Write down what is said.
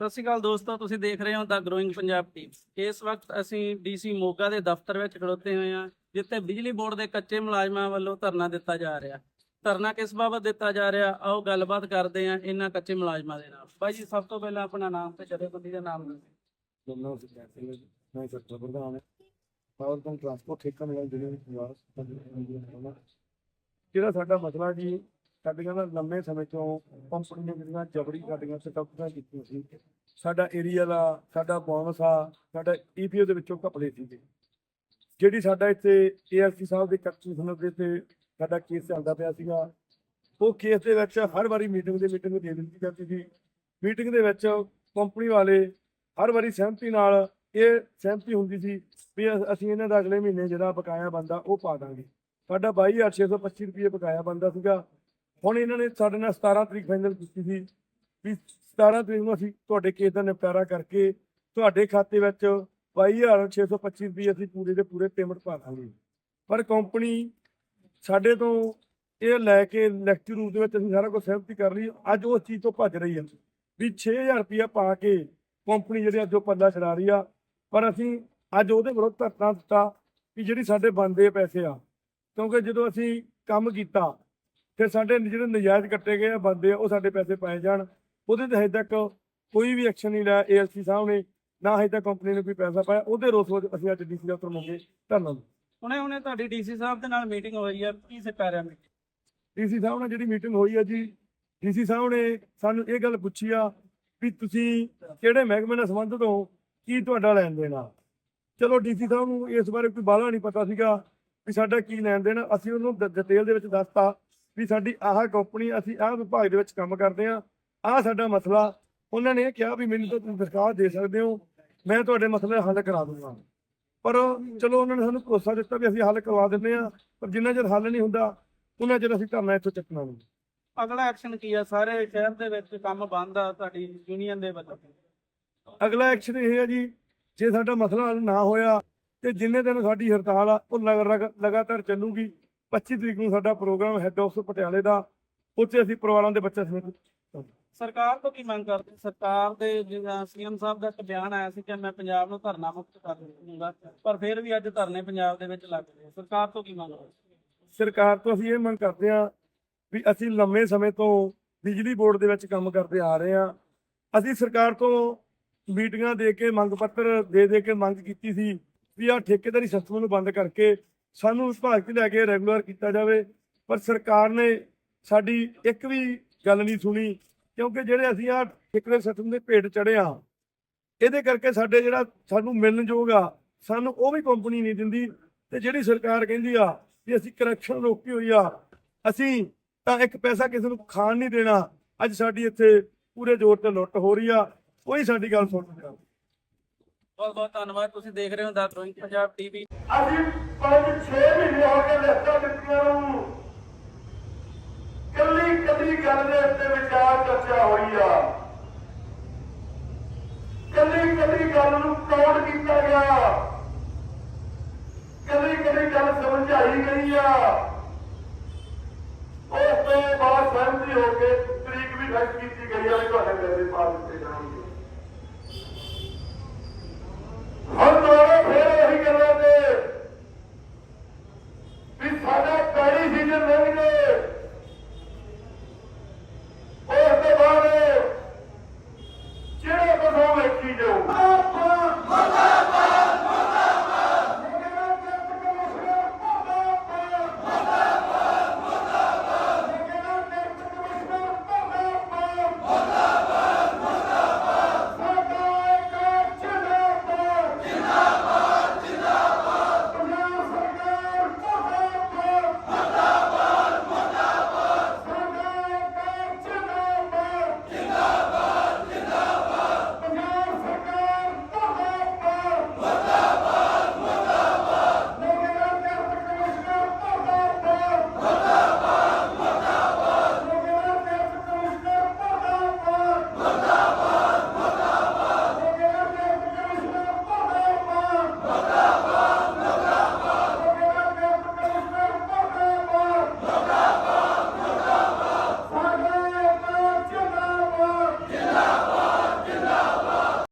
ਸਤਿ ਸ਼੍ਰੀ ਅਕਾਲ ਦੋਸਤੋ, ਤੁਸੀਂ ਦੇਖ ਰਹੇ ਹੋ ਦਾ ਗਰੋਇੰਗ ਪੰਜਾਬ ਟੀਮ ਇਸ ਵਕਤ ਅਸੀਂ ਡੀਸੀ ਮੋਗਾ ਦੇ ਦਫ਼ਤਰ ਵਿੱਚ ਖੜੋਤੇ ਹੋਏ ਹਾਂ, ਜਿੱਥੇ ਬਿਜਲੀ ਬੋਰਡ ਦੇ ਕੱਚੇ ਮੁਲਾਜ਼ਮਾਂ ਵੱਲੋਂ ਧਰਨਾ ਦਿੱਤਾ ਜਾ ਰਿਹਾ। ਧਰਨਾ ਕਿਸ ਬਾਬਤ ਦਿੱਤਾ ਜਾ ਰਿਹਾ, ਆਓ ਗੱਲਬਾਤ ਕਰਦੇ ਹਾਂ ਇਹਨਾਂ ਕੱਚੇ ਮੁਲਾਜ਼ਮਾਂ ਦੇ ਨਾਲ। ਬਾਈ ਜੀ, ਸਭ ਤੋਂ ਪਹਿਲਾਂ ਆਪਣਾ ਨਾਮ ਤੇ ਜਥੇਬੰਦੀ ਦਾ ਨਾਮ ਦੱਸੋ। ਦੋਨੋਂ ਸਿੰਘ ਮੈਂ ਸੈਕਟਰ ਪ੍ਰਧਾਨ ਹੈ। ਪਾਵਰ ਕੰਟ ਠੇਕਾ ਮਿਲਿਆ ਜਿਹੜੇ ਪੰਜਾਬ ਜਿਹੜਾ ਸਾਡਾ ਮਸਲਾ ਜੀ? ਸਾਡੀਆਂ ਨਾ ਲੰਮੇ ਸਮੇਂ ਤੋਂ ਕੰਪਨੀ ਨੇ ਜਿਹੜੀਆਂ ਜਬਰੀ ਸਾਡੀਆਂ ਸਟਾਕਾਂ ਕੀਤੀਆਂ ਸੀ, ਸਾਡਾ ਏਰੀਆ ਦਾ, ਸਾਡਾ ਬੋਨਸ ਆ, ਸਾਡਾ ਈਪੀਓ ਦੇ ਵਿੱਚੋਂ ਘਪਲੇ ਸੀਗੇ। ਜਿਹੜੀ ਸਾਡਾ ਇੱਥੇ ਏਆਰਸੀ ਸਾਹਿਬ ਦੇ ਕੱਚੀ ਸੁਨਤ ਦੇ ਤੇ ਸਾਡਾ ਕੇਸ ਚੱਲਦਾ ਪਿਆ ਸੀਗਾ। ਉਹ ਕੇਸ ਦੇ ਵਿੱਚ ਹਰ ਵਾਰੀ ਮੀਟਿੰਗ ਦੇ ਮੀਟਿੰਗ ਦੇ ਦਿੱਤੀ ਜਾਂਦੀ ਸੀ। ਮੀਟਿੰਗ ਦੇ ਵਿੱਚ ਕੰਪਨੀ ਵਾਲੇ ਹਰ ਵਾਰੀ ਸਹਿਮਤੀ ਨਾਲ ਇਹ ਸਹਿਮਤੀ ਹੁੰਦੀ ਸੀ ਵੀ ਅਸੀਂ ਇਹਨਾਂ ਦਾ ਅਗਲੇ ਮਹੀਨੇ ਜਿਹੜਾ ਬਕਾਇਆ ਬੰਦਾ ਉਹ ਪਾ ਦਾਂਗੇ। ਸਾਡਾ 22625 ਰੁਪਏ ਬਕਾਇਆ ਬੰਦਾ ਸੀਗਾ। ਹੁਣ ਇਹਨਾਂ ਨੇ ਸਾਡੇ ਨਾਲ 17 ਤਰੀਕ ਫਾਈਨਲ ਕੀਤੀ ਸੀ। ਵੀ 17 ਤਰੀਕ ਨੂੰ ਅਸੀਂ ਤੁਹਾਡੇ ਕੇਸ ਦਾ ਨਿਪਟਾਰਾ ਕਰਕੇ ਤੁਹਾਡੇ ਖਾਤੇ ਵਿੱਚ 22625 ਰੁਪਏ ਅਸੀਂ ਪੂਰੇ ਦੇ ਪੂਰੇ ਪੇਮੈਂਟ ਪਾ ਦਾਂਗੇ। ਪਰ ਕੰਪਨੀ ਸਾਡੇ ਤੋਂ ਇਹ ਲੈ ਕੇ ਲੈਕਚਰ ਰੂਪ ਦੇ ਵਿੱਚ ਅਸੀਂ ਸਾਰਾ ਕੁਝ ਸਹਿਮਤੀ ਕਰ ਲਈ। ਅੱਜ ਉਸ ਚੀਜ਼ ਤੋਂ ਭੱਜ ਰਹੀ ਹੈ ਵੀ 6000 ਰੁਪਇਆ ਪਾ ਕੇ ਕੰਪਨੀ ਜਿਹੜੀ ਅੱਜ ਉਹ ਪੱਲਾ ਛਡਾ ਰਹੀ ਆ। ਪਰ ਅਸੀਂ ਅੱਜ ਉਹਦੇ ਵਿਰੁੱਧ ਧਰਨਾ ਦਿੱਤਾ ਕਿ ਜਿਹੜੀ ਸਾਡੇ ਬੰਦੇ ਪੈਸੇ ਆ। ਕਿਉਂਕਿ ਜਦੋਂ ਅਸੀਂ ਕੰਮ ਕੀਤਾ ਫਿਰ ਸਾਡੇ ਜਿਹੜੇ ਨਜਾਇਜ਼ ਕੱਟੇ ਗਏ ਆ ਬੰਦੇ ਆ ਉਹ ਸਾਡੇ ਪੈਸੇ ਪਾਏ ਜਾਣ। ਉਹਦੇ ਤੇ ਹਜੇ ਤੱਕ ਕੋਈ ਵੀ ਐਕਸ਼ਨ ਨਹੀਂ ਲਿਆ ਏਐਲਸੀ ਸਾਹਿਬ ਨੇ ਨਾ ਹਜੇ ਤੱਕ ਕੰਪਨੀ ਨੇ ਕੋਈ ਪੈਸਾ ਪਾਇਆ। ਉਹਦੇ ਰੋਸ ਵਜੋਂ ਅਸੀਂ ਅੱਜ ਡੀਸੀ ਦਫ਼ਤਰ ਮੰਗੇ ਧਰਨਾ ਹੁਣੇ ਹੁਣੇ ਤੁਹਾਡੀ ਡੀਸੀ ਸਾਹਿਬ ਦੇ ਨਾਲ ਮੀਟਿੰਗ ਹੋਈ ਹੈ ਕੀ ਮੀਟਿੰਗ ਡੀਸੀ ਸਾਹਿਬ ਨਾਲ ਜਿਹੜੀ ਮੀਟਿੰਗ ਹੋਈ ਆ ਜੀ ਡੀਸੀ ਸਾਹਿਬ ਨੇ ਸਾਨੂੰ ਇਹ ਗੱਲ ਪੁੱਛੀ ਆ ਵੀ ਤੁਸੀਂ ਕਿਹੜੇ ਮਹਿਕਮੇ ਨਾਲ ਸੰਬੰਧਿਤ ਹੋ ਕੀ ਤੁਹਾਡਾ ਲੈਣ ਦੇਣ ਆ? ਚਲੋ ਡੀਸੀ ਸਾਹਿਬ ਨੂੰ ਇਸ ਬਾਰੇ ਕੋਈ ਬਾਹਲਾ ਨਹੀਂ ਪਤਾ ਸੀਗਾ ਵੀ ਸਾਡਾ ਕੀ ਲੈਣ ਦੇਣ ਅਸੀਂ ਉਹਨੂੰ ਡਿਟੇਲ ਦੇ ਵਿੱਚ ਦੱਸਤਾ। ਵੀ ਸਾਡੀ ਆਹ ਕੰਪਨੀ ਅਸੀਂ ਆਹ ਵਿਭਾਗ ਦੇ ਵਿੱਚ ਕੰਮ ਕਰਦੇ ਆ ਆਹ ਸਾਡਾ ਮਸਲਾ ਉਹਨਾਂ ਨੇ ਕਿਹਾ ਵੀ ਮੈਨੂੰ ਤਾਂ ਤੁਸੀਂ ਦਰਖਾਸਤ ਦੇ ਸਕਦੇ ਹੋ ਮੈਂ ਤੁਹਾਡੇ ਮਸਲੇ ਦਾ ਹੱਲ ਕਰਾ ਦੂੰਗਾ ਪਰ ਚਲੋ ਉਹਨਾਂ ਨੇ ਸਾਨੂੰ ਭਰੋਸਾ ਦਿੱਤਾ ਵੀ ਅਸੀਂ ਹੱਲ ਕਰਵਾ ਦਿੰਦੇ ਆ ਪਰ ਜਿੰਨਾ ਚਿਰ ਹੱਲ ਨਹੀਂ ਹੁੰਦਾ ਉਹਨਾਂ ਚਿਰ ਅਸੀਂ ਧਰਨਾ ਇੱਥੋਂ ਚੱਕਣਾ ਨਹੀਂ। ਅਗਲਾ ਐਕਸ਼ਨ ਕੀ ਹੈ ਸਾਰੇ ਸ਼ਹਿਰ ਦੇ ਵਿੱਚ ਕੰਮ ਬੰਦ ਆ ਤੁਹਾਡੀ ਯੂਨੀਅਨ ਦੇ ਵੱਲੋਂ। ਅਗਲਾ ਐਕਸ਼ਨ ਇਹ ਹੈ ਜੀ ਜੇ ਸਾਡਾ ਮਸਲਾ ਹੱਲ ਨਾ ਹੋਇਆ ਤੇ ਜਿੰਨੇ ਦਿਨ ਸਾਡੀ ਹੜਤਾਲ ਆ ਉਹ ਲਗ- ਲਗ- ਲਗਾਤਾਰ ਚੱਲੂਗੀ। 25 ਤਰੀਕ ਨੂੰ ਸਾਡਾ ਪ੍ਰੋਗਰਾਮ ਹੈੱਡ ਆਫਿਸ ਪਟਿਆਲੇ ਦਾ ਉੱਥੇ ਅਸੀਂ ਪਰਿਵਾਰਾਂ ਦੇ ਬੱਚਿਆਂ ਸਮੇਤ ਸਰਕਾਰ ਤੋਂ ਕੀ ਮੰਗ ਕਰਦੇ? ਸਰਕਾਰ ਦੇ ਜਿਹੜਾ ਸੀਐਮ ਸਾਹਿਬ ਦਾ ਇੱਕ ਬਿਆਨ ਆਇਆ ਸੀ ਕਿ ਮੈਂ ਪੰਜਾਬ ਨੂੰ ਧਰਨਾ ਮੁਕਤ ਕਰ ਦੂੰਗਾ ਪਰ ਫਿਰ ਵੀ ਅੱਜ ਧਰਨੇ ਪੰਜਾਬ ਦੇ ਵਿੱਚ ਲੱਗ ਰਹੇ ਸਰਕਾਰ ਤੋਂ ਕੀ ਮੰਗ ਕਰਦੇ? ਸਰਕਾਰ ਤੋਂ ਅਸੀਂ ਇਹ ਮੰਗ ਕਰਦੇ ਹਾਂ ਵੀ ਅਸੀਂ ਲੰਮੇ ਸਮੇਂ ਤੋਂ ਬਿਜਲੀ ਬੋਰਡ ਦੇ ਵਿੱਚ ਕੰਮ ਕਰਦੇ ਆ ਰਹੇ ਹਾਂ। ਅਸੀਂ ਸਰਕਾਰ ਤੋਂ ਮੀਟਿੰਗਾਂ ਦੇ ਕੇ ਮੰਗ ਪੱਤਰ ਦੇ ਦੇ ਕੇ ਮੰਗ ਕੀਤੀ ਸੀ ਵੀ ਆਹ ਠੇਕੇਦਾਰੀ ਸਿਸਟਮ ਨੂੰ ਬੰਦ ਕਰਕੇ ਸਾਨੂੰ ਵਿਭਾਗ 'ਚ ਲੈ ਕੇ ਰੈਗੂਲਰ ਕੀਤਾ ਜਾਵੇ। ਪਰ ਸਰਕਾਰ ਨੇ ਸਾਡੀ ਇੱਕ ਵੀ ਗੱਲ ਨਹੀਂ ਸੁਣੀ, ਕਿਉਂਕਿ ਜਿਹੜੇ ਅਸੀਂ ਆਹ ਠੇਕੇਦਾਰੀ ਸਿਸਟਮ ਦੇ ਭੇਟ ਚੜੇ ਆ ਇਹਦੇ ਕਰਕੇ ਸਾਡੇ ਜਿਹੜਾ ਸਾਨੂੰ ਮਿਲਣ ਯੋਗ ਆ, ਸਾਨੂੰ ਉਹ ਵੀ ਕੰਪਨੀ ਨਹੀਂ ਦਿੰਦੀ। ਤੇ ਜਿਹੜੀ ਸਰਕਾਰ ਕਹਿੰਦੀ ਆ ਵੀ ਅਸੀਂ ਕਰਪਸ਼ਨ ਰੋਕੀ ਹੋਈ ਆ, ਅਸੀਂ ਤਾਂ ਇੱਕ ਪੈਸਾ ਕਿਸੇ ਨੂੰ ਖਾਣ ਨਹੀਂ ਦੇਣਾ। ਅੱਜ ਸਾਡੀ ਇੱਥੇ ਪੂਰੇ ਜ਼ੋਰ ਤੇ ਲੁੱਟ ਹੋ ਰਹੀ ਆ, ਕੋਈ ਸਾਡੀ ਗੱਲ ਸੁਣ ਨਹੀਂ ਬਹੁਤ ਬਹੁਤ ਧੰਨਵਾਦ, ਤੁਸੀਂ ਦੇਖ ਰਹੇ ਹੋ ਦਾ ਗਰੋਇੰਗ ਪੰਜਾਬ ਟੀਵੀ ਅਸੀਂ 5-6 ਮਹੀਨੇ ਹੋ ਗਏ ਲਿਸਟਾਂ ਦਿੱਤੀਆਂ ਨੂੰ। ਕੱਲੀ ਕੱਲੀ ਗੱਲ ਦੇ ਉੱਤੇ ਵਿਚਾਰ ਚਰਚਾ ਹੋਈ ਆ। ਕੱਲੀ ਕੱਲੀ ਗੱਲ ਨੂੰ ਕਾਊਂਟ ਕੀਤਾ ਗਿਆ। ਕੱਲੀ ਕੱਲੀ ਗੱਲ ਸਮਝਾਈ ਗਈ ਆ। ਉਸ ਤੋਂ ਬਾਅਦ ਸਹਿਮਤੀ ਹੋ ਕੇ ਤਰੀਕ ਵੀ ਫਿਕਸ ਕੀਤੀ ਗਈ ਆ ਵੀ ਤੁਹਾਡੇ ਪੈਸੇ ਪਾ ਦਿੱਤੇ ਜਾਣਗੇ।